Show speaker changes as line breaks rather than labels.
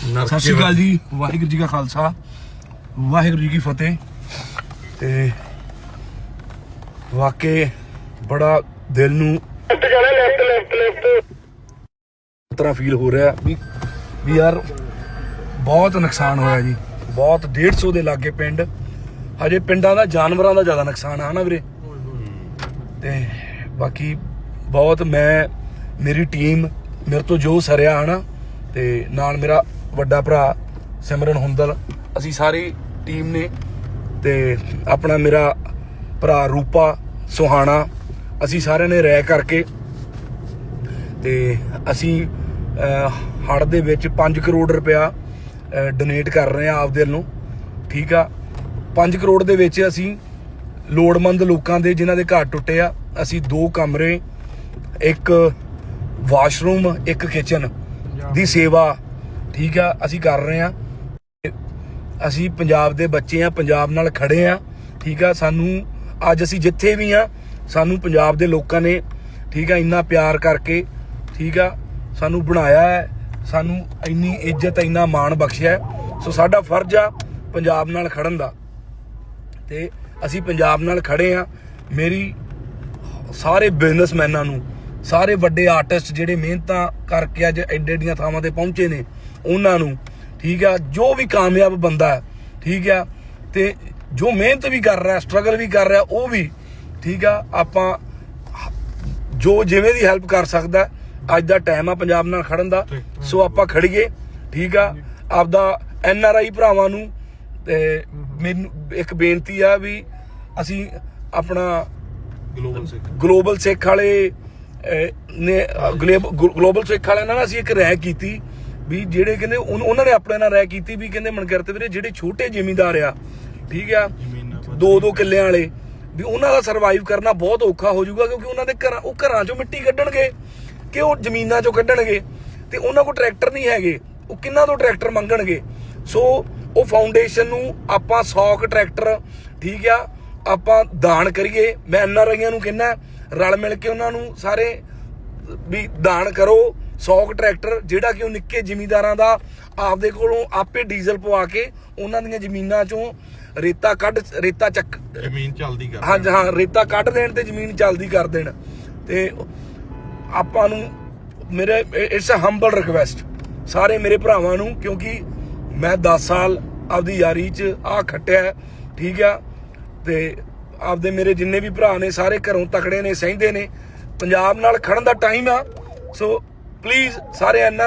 ਸਤਿ ਸ਼੍ਰੀ ਅਕਾਲ ਜੀ ਵਾਹਿਗੁਰੂ ਜੀ ਕਾ ਖਾਲਸਾ ਵਾਹਿਗੁਰੂ ਜੀ ਕੀ ਫਤਿਹ। ਤੇ ਵਾਕੇ ਬੜਾ ਦਿਲ ਨੂੰ ਤਰ੍ਹਾਂ ਫੀਲ ਹੋ ਰਿਹਾ ਵੀ ਵੀ ਯਾਰ ਬਹੁਤ ਨੁਕਸਾਨ ਹੋਇਆ ਜੀ। ਬਹੁਤ 150 ਦੇ ਲਾਗੇ ਪਿੰਡ। ਹਜੇ ਪਿੰਡਾਂ ਦਾ ਜਾਨਵਰਾਂ ਦਾ ਜ਼ਿਆਦਾ ਨੁਕਸਾਨ ਆ ਨਾ ਵੀਰੇ? ਤੇ ਬਾਕੀ ਬਹੁਤ ਮੈਂ ਮੇਰੀ ਟੀਮ ਮੇਰੇ ਤੋਂ ਜੋ ਸਰਿਆ ਹਨਾ? ਤੇ ਨਾਲ ਮੇਰਾ ਵੱਡਾ ਭਰਾ ਸਿਮਰਨ ਹੁੰਦਲ ਅਸੀਂ ਸਾਰੀ ਟੀਮ ਨੇ ਤੇ ਆਪਣਾ ਮੇਰਾ ਭਰਾ ਰੂਪਾ ਸੁਹਾਣਾ ਅਸੀਂ ਸਾਰਿਆਂ ਨੇ ਰਹਿ ਕਰਕੇ ਤੇ ਅਸੀਂ ਹੜ ਦੇ ਵਿੱਚ 5 ਕਰੋੜ ਰੁਪਇਆ ਡੋਨੇਟ ਕਰ ਰਹੇ ਆ ਆਪਦੇ ਵੱਲੋਂ ਠੀਕ ਆ? 5 ਕਰੋੜ ਦੇ ਵਿੱਚ ਅਸੀਂ ਲੋੜਵੰਦ ਲੋਕਾਂ ਦੇ ਜਿਨ੍ਹਾਂ ਦੇ ਘਰ ਟੁੱਟੇ ਆ ਅਸੀਂ ਦੋ ਕਮਰੇ ਇੱਕ ਵਾਸ਼ਰੂਮ ਇੱਕ ਕਿਚਨ ਦੀ ਸੇਵਾ ਠੀਕ ਆ, ਅਸੀਂ ਕਰ ਰਹੇ ਆ। ਅਸੀਂ ਪੰਜਾਬ ਦੇ ਬੱਚੇ ਆ, ਪੰਜਾਬ ਨਾਲ ਖੜੇ ਆ, ਠੀਕ ਆ, ਸਾਨੂੰ ਅੱਜ ਅਸੀਂ ਜਿੱਥੇ ਵੀ ਆ, ਸਾਨੂੰ ਪੰਜਾਬ ਦੇ ਲੋਕਾਂ ਨੇ, ਠੀਕ ਆ, ਇੰਨਾ ਪਿਆਰ ਕਰਕੇ, ਠੀਕ ਆ, ਸਾਨੂੰ ਬਣਾਇਆ ਹੈ, ਸਾਨੂੰ ਇੰਨੀ ਇੱਜ਼ਤ, ਇੰਨਾ ਮਾਣ ਬਖਸ਼ਿਆ ਸੋ ਸਾਡਾ ਫਰਜ਼ ਆ ਪੰਜਾਬ ਨਾਲ ਖੜਨ ਦਾ। ਤੇ ਅਸੀਂ ਪੰਜਾਬ ਨਾਲ ਖੜੇ ਆ। ਮੇਰੀ ਸਾਰੇ ਬਿਜ਼ਨਸਮੈਨਾਂ ਨੂੰ ਸਾਰੇ ਵੱਡੇ ਆਰਟਿਸਟ ਜਿਹੜੇ ਮਿਹਨਤਾਂ ਕਰਕੇ ਅੱਜ ਐਡੇ ਐਡੀਆਂ ਥਾਵਾਂ ਤੇ ਪਹੁੰਚੇ ਨੇ ਉਹਨਾਂ ਨੂੰ ਠੀਕ ਆ ਜੋ ਵੀ ਕਾਮਯਾਬ ਬੰਦਾ ਹੈ ਠੀਕ ਆ ਤੇ ਜੋ ਮਿਹਨਤ ਵੀ ਕਰ ਰਿਹਾ ਸਟਰਗਲ ਵੀ ਕਰ ਰਿਹਾ ਉਹ ਵੀ ਠੀਕ ਆ ਆਪਾਂ ਜੋ ਜਿਵੇਂ ਦੀ ਹੈਲਪ ਕਰ ਸਕਦਾ ਅੱਜ ਦਾ ਟਾਈਮ ਆ ਪੰਜਾਬ ਨਾਲ ਖੜਨ ਦਾ ਸੋ ਆਪਾਂ ਖੜੀਏ ਠੀਕ ਆ ਆਪਦਾ ਐਨ ਆਰ ਆਈ ਭਰਾਵਾਂ ਨੂੰ ਤੇ ਮੈਨੂੰ ਇੱਕ ਬੇਨਤੀ ਆ ਵੀ ਅਸੀਂ ਆਪਣਾ
ਗਲੋਬਲ ਸਿੱਖ।
ਗਲੋਬਲ ਸਿੱਖ ਵਾਲੇ ਨੇ ਅਹ, ਗਲੋਬ- ਗਲੋਬਲ ਸਿੱਖ ਵਾਲਿਆਂ ਨਾਲ ਅਸੀਂ ਇੱਕ ਰਾਇ ਕੀਤੀ ਵੀ ਜਿਹੜੇ ਕਹਿੰਦੇ ਉਨ- ਉਹਨਾਂ ਨੇ ਆਪਣੇ ਨਾਲ ਰਾਇ ਕੀਤੀ ਵੀ ਕਹਿੰਦੇ ਮਨਕਿਰਤ ਵੀਰੇ ਜਿਹੜੇ ਛੋਟੇ ਜ਼ਿਮੀਂਦਾਰ ਆ ਠੀਕ ਆ ਦੋ ਦੋ ਕਿੱਲਿਆਂ ਵਾਲੇ ਵੀ ਉਹਨਾਂ ਦਾ ਸਰਵਾਈਵ ਕਰਨਾ ਬਹੁਤ ਔਖਾ ਹੋ ਜਾਊਗਾ ਕਿਉਂਕਿ ਉਹਨਾਂ ਦੇ ਘਰਾਂ ਉਹ ਘਰਾਂ ਚੋਂ ਮਿੱਟੀ ਕੱਢਣਗੇ ਕਿ ਉਹ ਜ਼ਮੀਨਾਂ ਚੋਂ ਕੱਢਣਗੇ ਤੇ ਉਹਨਾਂ ਕੋਲ ਟਰੈਕਟਰ ਨਹੀਂ ਹੈਗੇ ਉਹ ਕਿੰਨਾ ਤੋਂ ਟਰੈਕਟਰ ਮੰਗਣਗੇ? ਸੋ ਉਹ ਫਾਊਂਡੇਸ਼ਨ ਨੂੰ ਆਪਾਂ 100 ਕੁ ਟਰੈਕਟਰ ਠੀਕ ਆ ਆਪਾਂ ਦਾਨ ਕਰੀਏ ਮੈਂ ਐਨ ਆਰ ਆਈਆਂ ਨੂੰ ਕਹਿੰਦਾ ਰਲ ਮਿਲ ਕੇ ਉਹਨਾਂ ਨੂੰ ਸਾਰੇ ਵੀ ਦਾਨ ਕਰੋ। 100 ਕੁ ਟਰੈਕਟਰ ਜਿਹੜਾ ਕਿ ਉਹ ਨਿੱਕੇ ਜ਼ਿਮੀਂਦਾਰਾਂ ਦਾ ਆਪਦੇ ਕੋਲੋਂ ਆਪੇ ਡੀਜ਼ਲ ਪਵਾ ਕੇ ਉਹਨਾਂ ਦੀਆਂ ਜ਼ਮੀਨਾਂ ਚੋਂ ਰੇਤਾ ਕੱਢ ਰੇਤਾ ਚੱਕ
ਜ਼ਮੀਨ ਚੱਲਦੀ ਕਰ
ਹਾਂ ਹਾਂ ਰੇਤਾ ਕੱਢ ਦੇਣ ਤੇ ਜ਼ਮੀਨ ਚੱਲਦੀ ਕਰ ਦੇਣ। ਤੇ ਆਪਾਂ ਨੂੰ ਮੇਰੇ ਇਟਸ ਅ ਹੰਬਲ ਰਿਕਵੈਸਟ ਸਾਰੇ ਮੇਰੇ ਭਰਾਵਾਂ ਨੂੰ ਕਿਉਂਕਿ ਮੈਂ 10 ਸਾਲ ਆਪਦੀ ਯਾਰੀ 'ਚ ਆ ਖੱਟਿਆ ਠੀਕ ਆ ਤੇ ਆਪਦੇ ਮੇਰੇ ਜਿੰਨੇ ਵੀ ਭਰਾ ਨੇ, ਸਾਰੇ ਘਰੋਂ ਤਕੜੇ ਨੇ, ਸਹਿੰਦੇ ਨੇ। ਪੰਜਾਬ ਨਾਲ ਖੜਨ ਦਾ ਟਾਈਮ ਆ। ਸੋ ਪਲੀਜ਼ ਸਾਰੇ ਐਨਾ